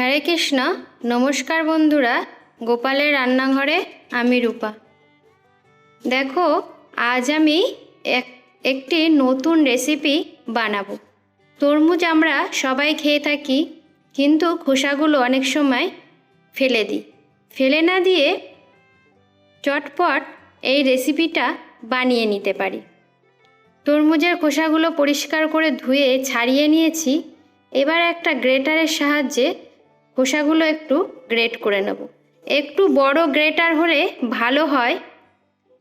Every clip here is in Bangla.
হরে কৃষ্ণ, নমস্কার বন্ধুরা, গোপালের রান্নাঘরে আমি রূপা। দেখো, আজ আমি এক, একটি নতুন রেসিপি বানাবো। তরমুজ আমরা সবাই খেয়ে থাকি, কিন্তু খোসাগুলো অনেক সময় ফেলে দিই। ফেলে না দিয়ে চটপট এই রেসিপিটা বানিয়ে নিতে পারি। তরমুজের খোসাগুলো পরিষ্কার করে ধুয়ে ছাড়িয়ে নিয়েছি। এবার একটা গ্রেটারের সাহায্যে খোসাগুলো একটু গ্রেট করে নেব। একটু বড় গ্রেটার হলে ভালো হয়।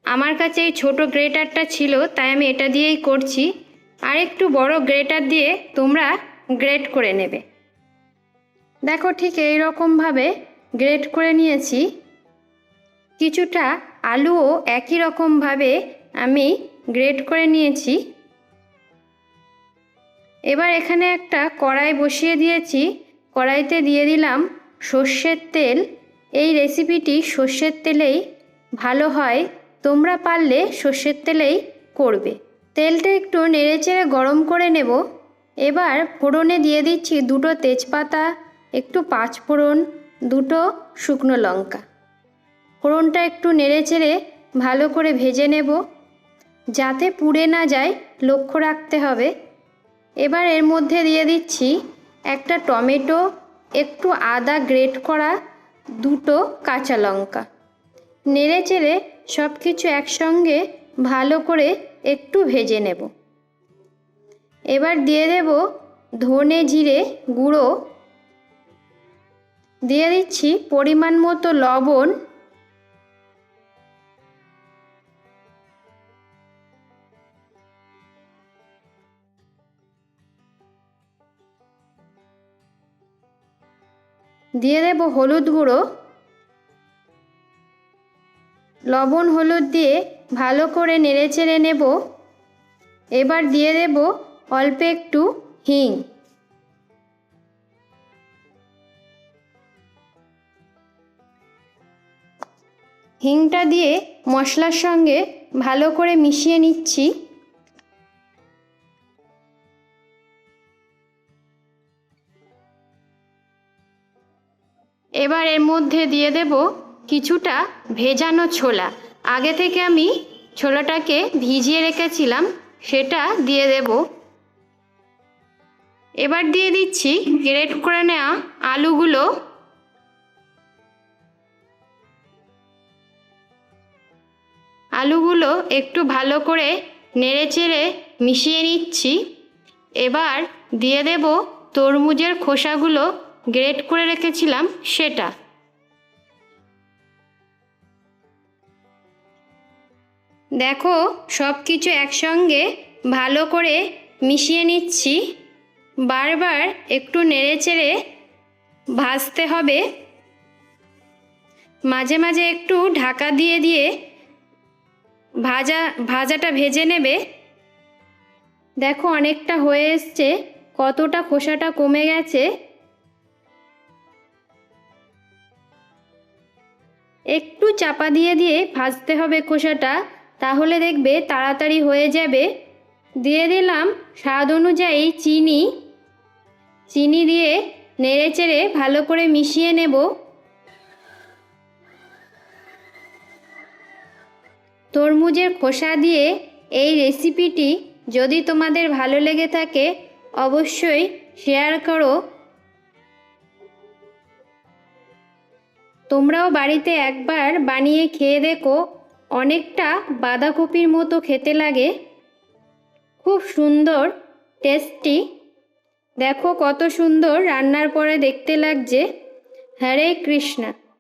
আমার কাছে এই ছোটো গ্রেটারটা ছিল, তাই আমি এটা দিয়েই করছি। আর একটু বড় গ্রেটার দিয়ে তোমরা গ্রেট করে নেবে। দেখো ঠিক এই রকমভাবে গ্রেট করে নিয়েছি। কিছুটা আলুও একই রকমভাবে আমি গ্রেট করে নিয়েছি। এবার এখানে একটা কড়াই বসিয়ে দিয়েছি। কড়াইতে দিয়ে দিলাম সর্ষের তেল। এই রেসিপিটি সর্ষের তেলেই ভালো হয়। তোমরা পারলে সর্ষের তেলেই করবে। তেলটা একটু নেড়েচেড়ে গরম করে নেব। এবার ফোড়নে দিয়ে দিচ্ছি দুটো তেজপাতা, একটু পাঁচ ফোড়ন, দুটো শুকনো লঙ্কা। ফোড়নটা একটু নেড়েচেড়ে ভালো করে ভেজে নেব। যাতে পুড়ে না যায়, লক্ষ্য রাখতে হবে। এবার এর মধ্যে দিয়ে দিচ্ছি একটা টমেটো, একটু আদা গ্রেট করা, দুটো কাঁচা লঙ্কা। নেড়ে চেড়ে সব কিছু একসঙ্গে ভালো করে একটু ভেজে নেব। এবার দিয়ে দেব ধনে জিরে গুঁড়ো। দিয়ে দিচ্ছি পরিমাণ মতো লবণ দিয়ে দেব হলুদ গুঁড়ো। লবণ হলুদ দিয়ে ভালো করে নেড়েচেড়ে নেব। এবার দিয়ে দেব অল্প একটু হিং। হিংটা দিয়ে মশলার সঙ্গে ভালো করে মিশিয়ে নিচ্ছি। এবার এর মধ্যে দিয়ে দেব কিছুটা ভেজানো ছোলা। আগে থেকে আমি ছোলাটাকে ভিজিয়ে রেখেছিলাম, সেটা দিয়ে দেব। এবার দিয়ে দিচ্ছি গ্রেট করে নেওয়া আলুগুলো। আলুগুলো একটু ভালো করে নেড়েচেড়ে মিশিয়ে নিচ্ছি। এবার দিয়ে দেব তরমুজের খোসাগুলো গ্রেট করে রেখেছিলাম সেটা। দেখো সব কিছু একসঙ্গে ভালো করে মিশিয়ে নিচ্ছি। বারবার একটু নেড়েচেড়ে ভাজতে হবে। মাঝে মাঝে একটু ঢাকা দিয়ে দিয়ে ভাজা, ভাজাটা ভেজে নেবে। দেখো, অনেকটা হয়ে এসছে, কতটা খোসাটা কমে গেছে। একটু চাপা দিয়ে দিয়ে ভাজতে হবে খোসাটা, তাহলে দেখবে তাড়াতাড়ি হয়ে যাবে। দিয়ে দিলাম স্বাদ অনুযায়ী চিনি। চিনি দিয়ে নেড়েচেড়ে ভালো করে মিশিয়ে নেব। তরমুজের খোসা দিয়ে এই রেসিপিটি যদি তোমাদের ভালো লেগে থাকে, অবশ্যই শেয়ার করো। তোমরাও বাড়িতে একবার বানিয়ে খেয়ে দেখো, অনেকটা বাঁধাকপির মতো খেতে লাগে। খুব সুন্দর, টেস্টি। দেখো কত সুন্দর রান্নার পরে দেখতে লাগছে। হরে কৃষ্ণা।